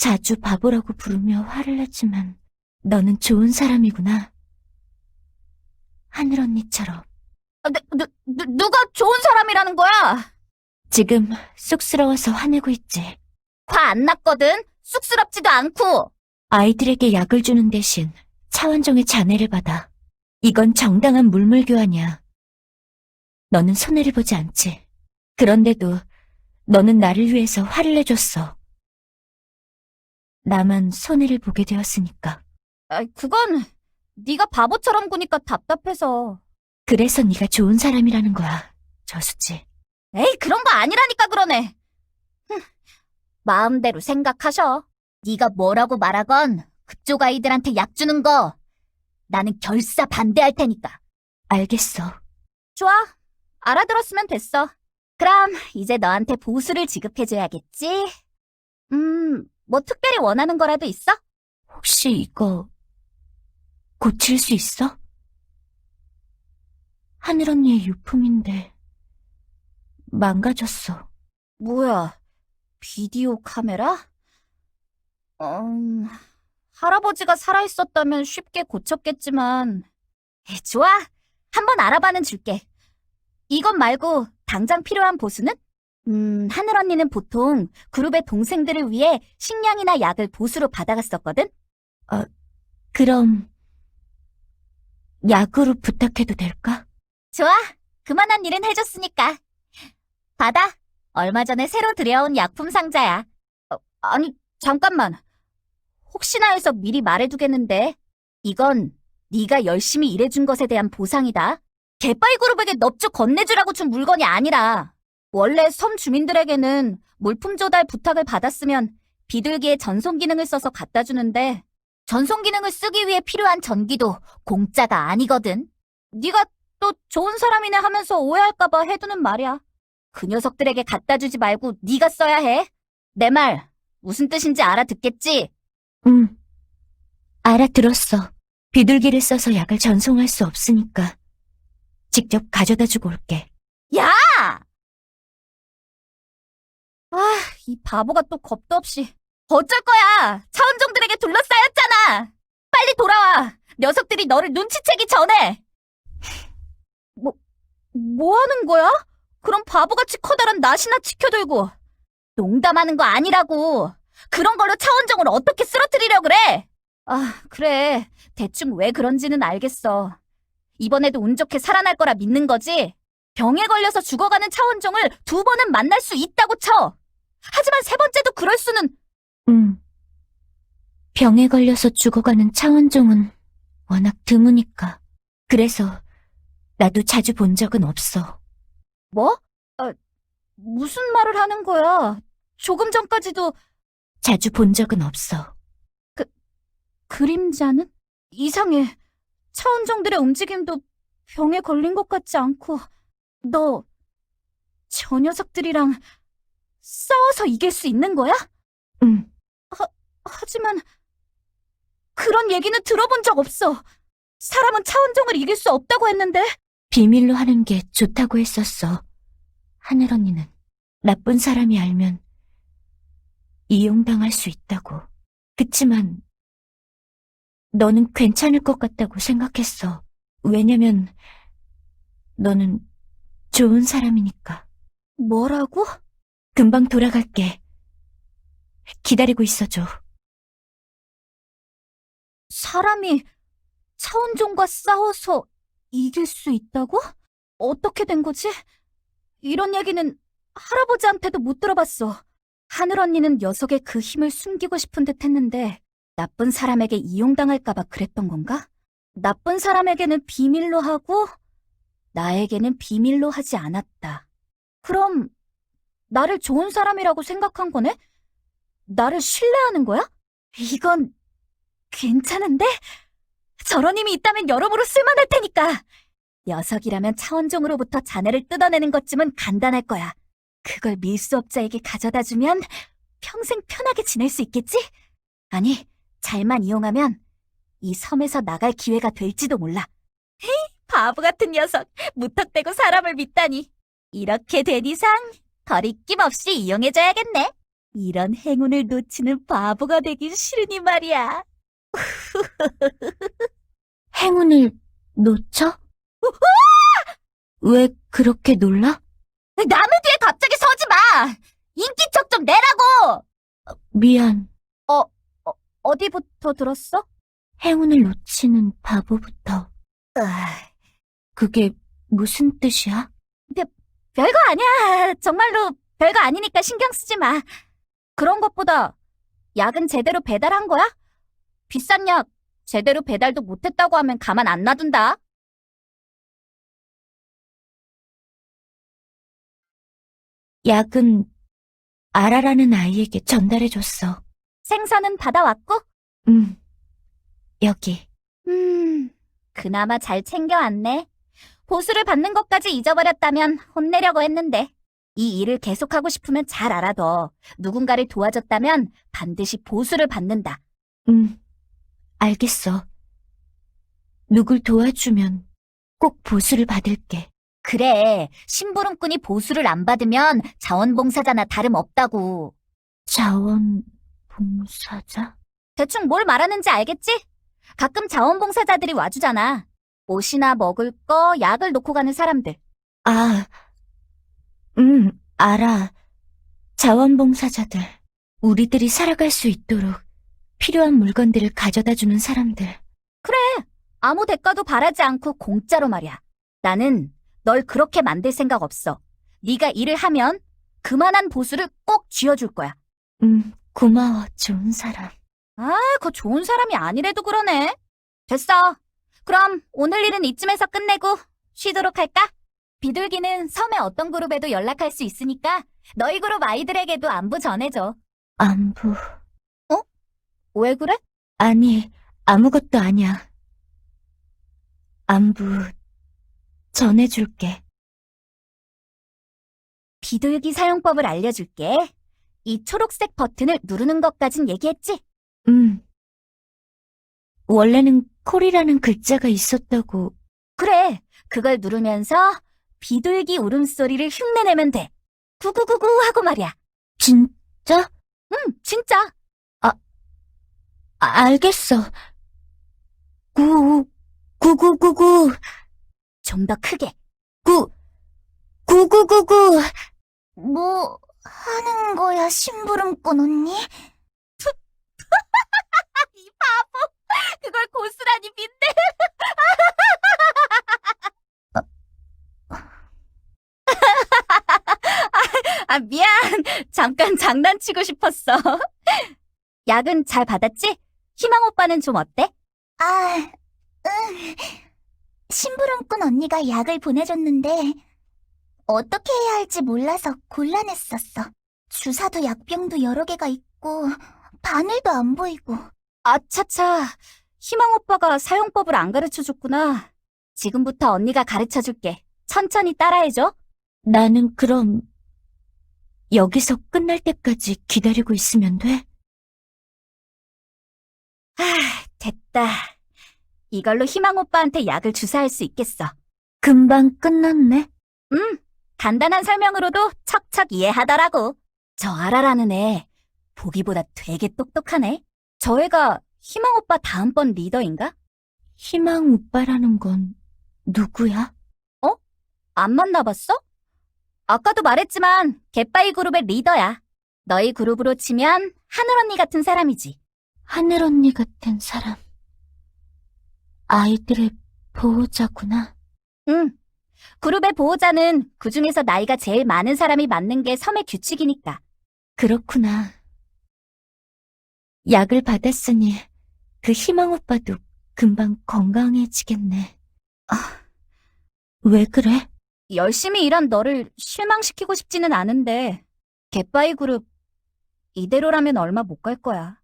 자주 바보라고 부르며 화를 냈지만 너는 좋은 사람이구나. 하늘 언니처럼. 아, 누, 누, 누, 누가 좋은 사람이라는 거야? 지금 쑥스러워서 화내고 있지. 화 안 났거든? 쑥스럽지도 않고. 아이들에게 약을 주는 대신 차원종의 잔해를 받아. 이건 정당한 물물 교환이야. 너는 손해를 보지 않지. 그런데도 너는 나를 위해서 화를 내줬어. 나만 손해를 보게 되었으니까. 아, 그건 네가 바보처럼 구니까 답답해서. 그래서 네가 좋은 사람이라는 거야. 저수지. 에이, 그런 거 아니라니까 그러네. 흠, 마음대로 생각하셔. 네가 뭐라고 말하건 그쪽 아이들한테 약 주는 거 나는 결사 반대할 테니까. 알겠어. 좋아. 알아들었으면 됐어. 그럼 이제 너한테 보수를 지급해줘야겠지? 음, 뭐 특별히 원하는 거라도 있어? 혹시 이거 고칠 수 있어? 하늘 언니의 유품인데 망가졌어. 뭐야, 비디오 카메라? 음, 할아버지가 살아있었다면 쉽게 고쳤겠지만. 에, 좋아. 한번 알아봐는 줄게. 이것 말고 당장 필요한 보수는? 음, 하늘 언니는 보통 그룹의 동생들을 위해 식량이나 약을 보수로 받아갔었거든? 그럼 약으로 부탁해도 될까? 좋아. 그만한 일은 해줬으니까. 받아. 얼마 전에 새로 들여온 약품 상자야. 어, 아니, 잠깐만. 혹시나 해서 미리 말해두겠는데, 이건 네가 열심히 일해준 것에 대한 보상이다. 개빠이 그룹에게 넙죽 건네주라고 준 물건이 아니라, 원래 섬 주민들에게는 물품 조달 부탁을 받았으면 비둘기의 전송 기능을 써서 갖다 주는데, 전송 기능을 쓰기 위해 필요한 전기도 공짜가 아니거든. 네가 또 좋은 사람이네 하면서 오해할까 봐 해두는 말이야. 그 녀석들에게 갖다 주지 말고 네가 써야 해. 내 말 무슨 뜻인지 알아듣겠지? 응. 알아들었어. 비둘기를 써서 약을 전송할 수 없으니까 직접 가져다 주고 올게. 야! 아, 이 바보가 또 겁도 없이. 어쩔 거야! 차원종들에게 둘러싸였잖아! 빨리 돌아와! 녀석들이 너를 눈치채기 전에! 뭐, 뭐 하는 거야? 그럼 바보같이 커다란 낫이나 지켜들고. 농담하는 거 아니라고. 그런 걸로 차원종을 어떻게 쓰러뜨리려 그래? 아, 그래. 대충 왜 그런지는 알겠어. 이번에도 운 좋게 살아날 거라 믿는 거지? 병에 걸려서 죽어가는 차원종을 두 번은 만날 수 있다고 쳐. 하지만 세 번째도 그럴 수는 응. 병에 걸려서 죽어가는 차원종은 워낙 드무니까. 그래서 나도 자주 본 적은 없어. 뭐? 아, 무슨 말을 하는 거야? 조금 전까지도 자주 본 적은 없어. 그림자는 이상해. 차원종들의 움직임도 병에 걸린 것 같지 않고 너 저 녀석들이랑 싸워서 이길 수 있는 거야? 응. 하지만 그런 얘기는 들어본 적 없어. 사람은 차원종을 이길 수 없다고 했는데 비밀로 하는 게 좋다고 했었어. 하늘 언니는 나쁜 사람이 알면 이용당할 수 있다고. 그치만 너는 괜찮을 것 같다고 생각했어. 왜냐면 너는 좋은 사람이니까. 뭐라고? 금방 돌아갈게. 기다리고 있어줘. 사람이 차원종과 싸워서 이길 수 있다고? 어떻게 된 거지? 이런 얘기는 할아버지한테도 못 들어봤어. 하늘 언니는 녀석의 그 힘을 숨기고 싶은 듯 했는데 나쁜 사람에게 이용당할까봐 그랬던 건가? 나쁜 사람에게는 비밀로 하고 나에게는 비밀로 하지 않았다. 그럼 나를 좋은 사람이라고 생각한 거네? 나를 신뢰하는 거야? 이건 괜찮은데? 저런 힘이 있다면 여러모로 쓸만할 테니까. 녀석이라면 차원종으로부터 자네를 뜯어내는 것쯤은 간단할 거야. 그걸 밀수업자에게 가져다 주면 평생 편하게 지낼 수 있겠지? 아니, 잘만 이용하면 이 섬에서 나갈 기회가 될지도 몰라. 헤이, 바보 같은 녀석. 무턱대고 사람을 믿다니. 이렇게 된 이상 거리낌 없이 이용해줘야겠네. 이런 행운을 놓치는 바보가 되기 싫으니 말이야. 행운을 놓쳐? 왜 그렇게 놀라? 남의 뒤에 갑자기 서지 마! 인기척 좀 내라고! 미안. 어디부터 들었어? 행운을 놓치는 바보부터. 그게 무슨 뜻이야? 별거 아니야. 정말로 별거 아니니까 신경 쓰지 마. 그런 것보다 약은 제대로 배달한 거야? 비싼 약 제대로 배달도 못했다고 하면 가만 안 놔둔다. 약은 아라라는 아이에게 전달해줬어. 생선은 받아왔고? 응. 여기. 음, 그나마 잘 챙겨왔네. 보수를 받는 것까지 잊어버렸다면 혼내려고 했는데. 이 일을 계속하고 싶으면 잘 알아둬. 누군가를 도와줬다면 반드시 보수를 받는다. 응. 알겠어. 누굴 도와주면 꼭 보수를 받을게. 그래, 심부름꾼이 보수를 안 받으면 자원봉사자나 다름없다고. 자원봉사자? 대충 뭘 말하는지 알겠지? 가끔 자원봉사자들이 와주잖아. 옷이나 먹을 거, 약을 놓고 가는 사람들. 아, 응, 알아. 자원봉사자들. 우리들이 살아갈 수 있도록 필요한 물건들을 가져다 주는 사람들. 아무 대가도 바라지 않고 공짜로 말이야. 나는 널 그렇게 만들 생각 없어. 네가 일을 하면 그만한 보수를 꼭 쥐어줄 거야. 응, 고마워, 좋은 사람. 아, 그 좋은 사람이 아니래도 그러네. 됐어. 그럼 오늘 일은 이쯤에서 끝내고 쉬도록 할까? 비둘기는 섬의 어떤 그룹에도 연락할 수 있으니까 너희 그룹 아이들에게도 안부 전해줘. 안부. 왜 그래? 아니, 아무것도 아니야. 안부, 전해줄게. 비둘기 사용법을 알려줄게. 이 초록색 버튼을 누르는 것까진 얘기했지? 응. 원래는 콜이라는 글자가 있었다고. 그래, 그걸 누르면서 비둘기 울음소리를 흉내내면 돼. 구구구구 하고 말이야. 진짜? 응, 진짜. 아, 알겠어. 구, 구구구구, 좀 더 크게. 구, 구구구구. 뭐 하는 거야, 심부름꾼 언니? 이 바보! 그걸 고스란히 빈대! 아, 미안. 잠깐 장난치고 싶었어. 약은 잘 받았지? 희망 오빠는 좀 어때? 아, 응. 심부름꾼 언니가 약을 보내줬는데 어떻게 해야 할지 몰라서 곤란했었어. 주사도 약병도 여러 개가 있고 바늘도 안 보이고. 아차차. 희망 오빠가 사용법을 안 가르쳐 줬구나. 지금부터 언니가 가르쳐 줄게. 천천히 따라해줘. 나는 그럼 여기서 끝날 때까지 기다리고 있으면 돼? 아, 됐다. 이걸로 희망 오빠한테 약을 주사할 수 있겠어. 금방 끝났네. 음, 간단한 설명으로도 척척 이해하더라고. 저 아라라는 애, 보기보다 되게 똑똑하네. 저 애가 희망 오빠 다음번 리더인가? 희망 오빠라는 건 누구야? 안 만나봤어? 아까도 말했지만 갯바위 그룹의 리더야. 너희 그룹으로 치면 하늘 언니 같은 사람이지. 하늘 언니 같은 사람. 아이들의 보호자구나. 응. 그룹의 보호자는 그 중에서 나이가 제일 많은 사람이 맡는 게 섬의 규칙이니까. 그렇구나. 약을 받았으니 그 희망 오빠도 금방 건강해지겠네. 아, 왜 그래? 열심히 일한 너를 실망시키고 싶지는 않은데, 갯바위 그룹, 이대로라면 얼마 못 갈 거야.